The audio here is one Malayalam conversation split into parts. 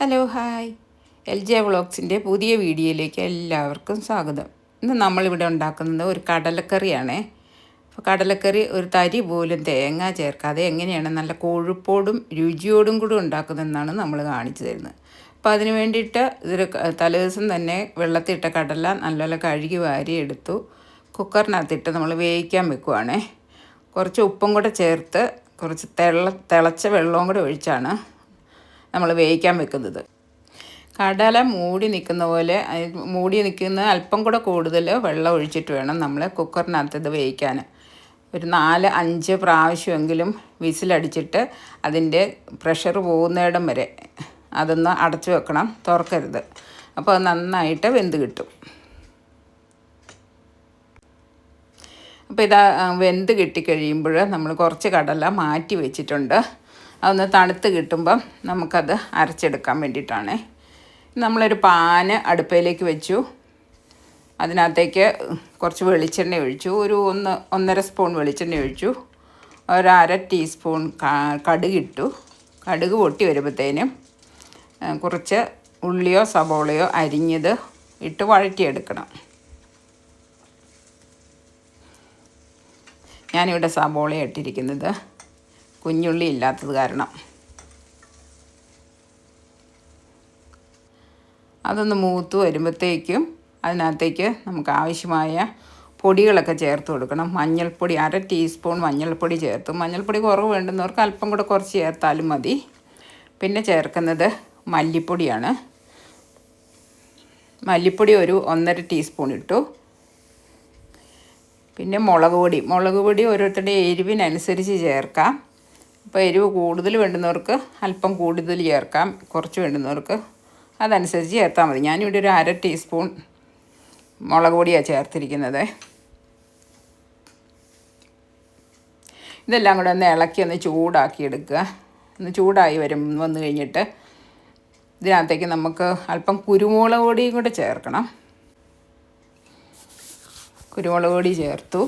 ഹലോ ഹായ് എൽ ജെ വ്ളോഗ്സിന്റെ പുതിയ വീഡിയോയിലേക്ക് എല്ലാവർക്കും സ്വാഗതം. ഇന്ന് നമ്മളിവിടെ ഉണ്ടാക്കുന്നത് ഒരു കടലക്കറിയാണേ. അപ്പോൾ കടലക്കറി ഒരു തരി പോലും തേങ്ങ ചേർക്കാതെ എങ്ങനെയാണ് നല്ല കൊഴുപ്പോടും രുചിയോടും കൂടി ഉണ്ടാക്കുന്നതെന്നാണ് നമ്മൾ കാണിച്ചു തരുന്നത്. അപ്പോൾ അതിന് വേണ്ടിയിട്ട് ഇതൊരു തലേദിവസം തന്നെ വെള്ളത്തിട്ട കടല നല്ലപോലെ കഴുകി വാരി എടുത്തു. കുക്കറിനകത്തിട്ട് നമ്മൾ വേവിക്കാൻ വെക്കുവാണേ. കുറച്ച് ഉപ്പും കൂടെ ചേർത്ത് കുറച്ച് തിള തിളച്ച വെള്ളവും കൂടെ ഒഴിച്ചാണ്. നമ്മൾ വേവിക്കാൻ വെക്കുന്നത്. കടല മൂടി നിൽക്കുന്ന പോലെ മൂടി നിൽക്കുന്ന അല്പം കൂടെ കൂടുതൽ വെള്ളം ഒഴിച്ചിട്ട് വേണം നമ്മൾ കുക്കറിനകത്ത് ഇത് വേവിക്കാൻ. ഒരു നാല് അഞ്ച് പ്രാവശ്യമെങ്കിലും വിസിലടിച്ചിട്ട് അതിന്റെ പ്രഷർ പോകുന്നിടം വരെ അതൊന്ന് അടച്ചു വെക്കണം. തുറക്കരുത്. അപ്പോൾ നന്നായിട്ട് വെന്ത് കിട്ടും. അപ്പോൾ ഇതാ വെന്ത് കിട്ടിക്കഴിയുമ്പോൾ നമ്മൾ കുറച്ച് കടല മാറ്റി വെച്ചിട്ടുണ്ട്. അതൊന്ന് തണുത്ത് കിട്ടുമ്പം നമുക്കത് അരച്ചെടുക്കാൻ വേണ്ടിയിട്ടാണ്. നമ്മളൊരു പാന് അടുപ്പയിലേക്ക് വെച്ചു. അതിനകത്തേക്ക് കുറച്ച് വെളിച്ചെണ്ണ ഒഴിച്ചു. ഒരു ഒന്ന് ഒന്നര സ്പൂൺ വെളിച്ചെണ്ണ ഒഴിച്ചു. ഒരു അര ടീസ്പൂൺ കടുകിട്ടു കടുക് പൊട്ടി വരുമ്പോഴത്തേനും കുറച്ച് ഉള്ളിയോ സബോളയോ അരിഞ്ഞത് ഇട്ട് വഴറ്റിയെടുക്കണം. ഞാനിവിടെ സബോള ഇട്ടിരിക്കുന്നത്. കുഞ്ഞുള്ളി ഇല്ലാത്തത് കാരണം. അതൊന്ന് മൂത്ത് വരുമ്പോഴത്തേക്കും അതിനകത്തേക്ക് നമുക്ക് ആവശ്യമായ പൊടികളൊക്കെ ചേർത്ത് കൊടുക്കണം. മഞ്ഞൾപ്പൊടി അര ടീസ്പൂൺ മഞ്ഞൾപ്പൊടി ചേർത്ത്. മഞ്ഞൾപ്പൊടി കുറവ് വേണ്ടുന്നവർക്ക് അല്പം കൂടെ കുറച്ച് ചേർത്താലും മതി. പിന്നെ ചേർക്കുന്നത് മല്ലിപ്പൊടിയാണ്. മല്ലിപ്പൊടി ഒരു ഒന്നര ടീസ്പൂൺ ഇട്ടു. പിന്നെ മുളക് പൊടി. മുളക് പൊടി ഓരോരുത്തരുടെ എരിവിനനുസരിച്ച് ചേർക്കാം. അപ്പോൾ എരിവ് കൂടുതൽ വേണ്ടുന്നവർക്ക് അല്പം കൂടുതൽ ചേർക്കാം കുറച്ച് വേണ്ടുന്നവർക്ക് അതനുസരിച്ച് ചേർത്താൽ മതി. ഞാനിവിടെ ഒരു അര ടീസ്പൂൺ മുളക് പൊടിയാണ് ചേർത്തിരിക്കുന്നത്. ഇതെല്ലാം കൂടെ ഒന്ന് ഇളക്കി ഒന്ന് ചൂടാക്കി എടുക്കുക. ഒന്ന് ചൂടായി വരും വന്നു കഴിഞ്ഞിട്ട് ഇതിനകത്തേക്ക് നമുക്ക് അല്പം കുരുമുളക് പൊടിയും കൂടെ ചേർക്കണം. കുരുമുളക് പൊടി ചേർത്തു.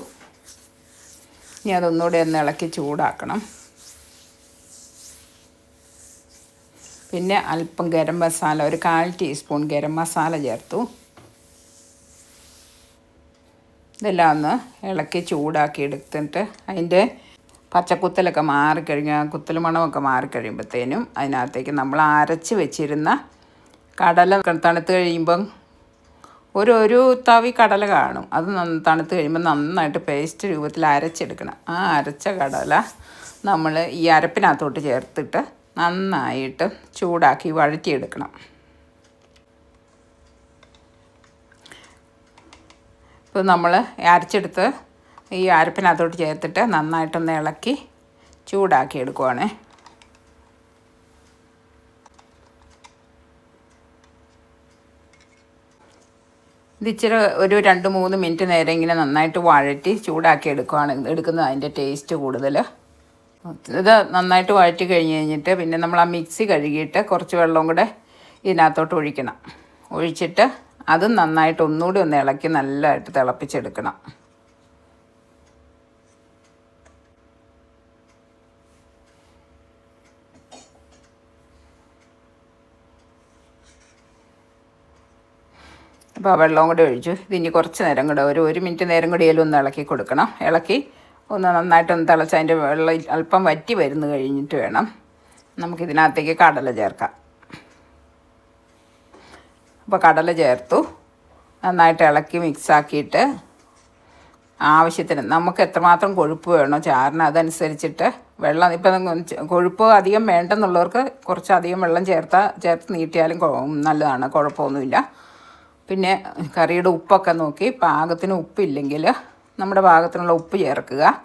ഇനി അതൊന്നുകൂടെ ഒന്ന് ഇളക്കി ചൂടാക്കണം. പിന്നെ അല്പം ഗരം മസാല ഒരു കാൽ ടീസ്പൂൺ ഗരം മസാല ചേർത്തു. ഇതെല്ലാം ഒന്ന് ഇളക്കി ചൂടാക്കി എടുത്തിട്ട് അതിന്റെ പച്ചക്കുത്തലൊക്കെ മാറിക്കഴിഞ്ഞാൽ കുത്തൽ മണമൊക്കെ മാറിക്കഴിയുമ്പോഴത്തേനും അതിനകത്തേക്ക് നമ്മൾ അരച്ച് വെച്ചിരുന്ന കടല തണുത്ത് കഴിയുമ്പം ഒരു ഒരു തവി കടല കാണും. അത് തണുത്ത് കഴിയുമ്പോൾ നന്നായിട്ട് പേസ്റ്റ് രൂപത്തിൽ അരച്ചെടുക്കണം. ആ അരച്ച കടല നമ്മൾ ഈ അരപ്പിനകത്തോട്ട് ചേർത്തിട്ട് നന്നായിട്ട് ചൂടാക്കി വഴറ്റിയെടുക്കണം. ഇപ്പോൾ നമ്മൾ അരച്ചെടുത്ത് ഈ അരപ്പിനകത്തോട്ട് ചേർത്തിട്ട് നന്നായിട്ടൊന്ന് ഇളക്കി ചൂടാക്കി എടുക്കുവാണ്. ഇത് ഒരു രണ്ട് മൂന്ന് മിനിറ്റ് നേരം ഇങ്ങനെ നന്നായിട്ട് വഴറ്റി ചൂടാക്കി എടുക്കുകയാണ് എടുക്കുന്നത് അതിന്റെ ടേസ്റ്റ് കൂടുതൽ ഇത് നന്നായിട്ട് വഴറ്റി കഴിഞ്ഞ് കഴിഞ്ഞിട്ട് പിന്നെ നമ്മൾ ആ മിക്സി കഴുകിയിട്ട് കുറച്ച് വെള്ളവും കൂടെ ഇതിനകത്തോട്ട് ഒഴിക്കണം. ഒഴിച്ചിട്ട് അത് നന്നായിട്ട് ഒന്നുകൂടി ഒന്ന് ഇളക്കി നല്ലതായിട്ട് തിളപ്പിച്ചെടുക്കണം. അപ്പോൾ ആ വെള്ളവും കൂടി ഒഴിച്ചു ഇതിനി കുറച്ച് നേരം കൂടെ ഒരു ഒരു മിനിറ്റ് നേരം കൂടി ഇതിലൊന്ന് ഇളക്കി കൊടുക്കണം. ഇളക്കി ഒന്ന് നന്നായിട്ടൊന്ന് തിളച്ച് അതിന്റെ വെള്ളം അല്പം വറ്റി വരുന്നു കഴിഞ്ഞിട്ട് വേണം നമുക്കിതിനകത്തേക്ക് കടല ചേർക്കാം. അപ്പോൾ കടല ചേർത്തു. നന്നായിട്ട് ഇളക്കി മിക്സാക്കിയിട്ട് ആവശ്യത്തിന് നമുക്ക് എത്രമാത്രം കൊഴുപ്പ് വേണോ ചാറിന് അതനുസരിച്ചിട്ട് വെള്ളം ഇപ്പം കൊഴുപ്പ് അധികം വേണ്ടെന്നുള്ളവർക്ക് കുറച്ചധികം വെള്ളം ചേർത്താൽ ചേർത്ത് നീട്ടിയാലും നല്ലതാണ് കുഴപ്പമൊന്നുമില്ല. പിന്നെ കറിയുടെ ഉപ്പൊക്കെ നോക്കി പാകത്തിന് ഉപ്പില്ലെങ്കിൽ നമ്മുടെ പാകത്തിനുള്ള ഉപ്പ് ചേർക്കുക.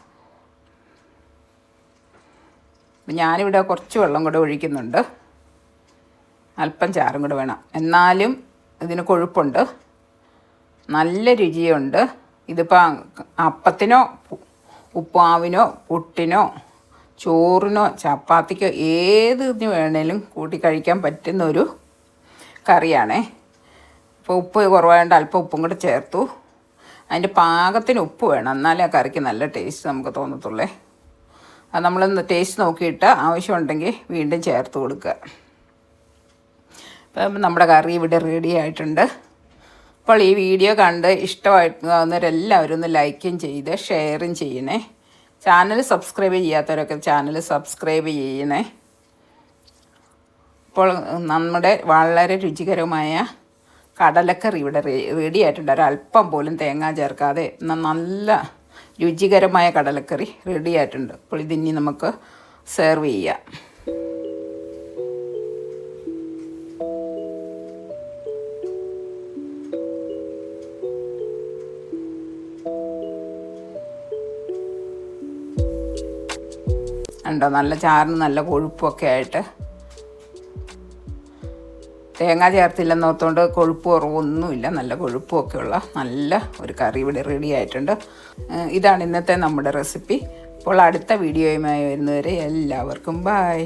ഞാനിവിടെ കുറച്ച് വെള്ളം കൂടെ ഒഴിക്കുന്നുണ്ട്. അല്പം ചാറും കൂടെ വേണം. എന്നാലും ഇതിന് കൊഴുപ്പുണ്ട്. നല്ല രുചിയുണ്ട്. ഇതിപ്പോൾ അപ്പത്തിനോ ഉപ്പാവിനോ പുട്ടിനോ ചോറിനോ ചപ്പാത്തിക്കോ ഏത് ഇതിന് വേണേലും കൂട്ടി കഴിക്കാൻ പറ്റുന്ന ഒരു കറിയാണേ. അപ്പോൾ ഉപ്പ് കുറവായതുകൊണ്ട് അല്പം ഉപ്പും കൂടെ ചേർത്തു. അതിന്റെ പാകത്തിന് ഉപ്പ് വേണം. എന്നാലേ ആ കറിക്ക് നല്ല ടേസ്റ്റ് നമുക്ക് തോന്നത്തുള്ളേ. അത് നമ്മളൊന്ന് ടേസ്റ്റ് നോക്കിയിട്ട് ആവശ്യമുണ്ടെങ്കിൽ വീണ്ടും ചേർത്ത് കൊടുക്കുക. അപ്പം നമ്മുടെ കറി ഇവിടെ റെഡി ആയിട്ടുണ്ട്. അപ്പോൾ ഈ വീഡിയോ കണ്ട് ഇഷ്ടമായിട്ടുന്നവരെല്ലാവരും ഒന്ന് ലൈക്കും ചെയ്ത് ഷെയറും ചെയ്യണേ. ചാനൽ സബ്സ്ക്രൈബ് ചെയ്യാത്തവരൊക്കെ ചാനൽ സബ്സ്ക്രൈബ് ചെയ്യണേ. അപ്പോൾ നമ്മുടെ വളരെ രുചികരമായ കടലക്കറി ഇവിടെ റെഡി ആയിട്ടുണ്ട് ഒരല്പം പോലും തേങ്ങ ചേർക്കാതെ നല്ല രുചികരമായ കടലക്കറി റെഡി ആയിട്ടുണ്ട് അപ്പോൾ ഇതിനി നമുക്ക് സെർവ് ചെയ്യാം. ഉണ്ടോ നല്ല ചാറിന് നല്ല കൊഴുപ്പൊക്കെ ആയിട്ട് തേങ്ങ ചേർത്തില്ലെന്നോർത്തുകൊണ്ട് കൊഴുപ്പ് കുറവൊന്നുമില്ല. നല്ല കൊഴുപ്പുമൊക്കെ ഉള്ള നല്ല ഒരു കറി ഇവിടെ റെഡി ആയിട്ടുണ്ട്. ഇതാണ് ഇന്നത്തെ നമ്മുടെ റെസിപ്പി അപ്പോൾ അടുത്ത വീഡിയോയുമായി വരുന്നവരെ എല്ലാവർക്കും ബായ്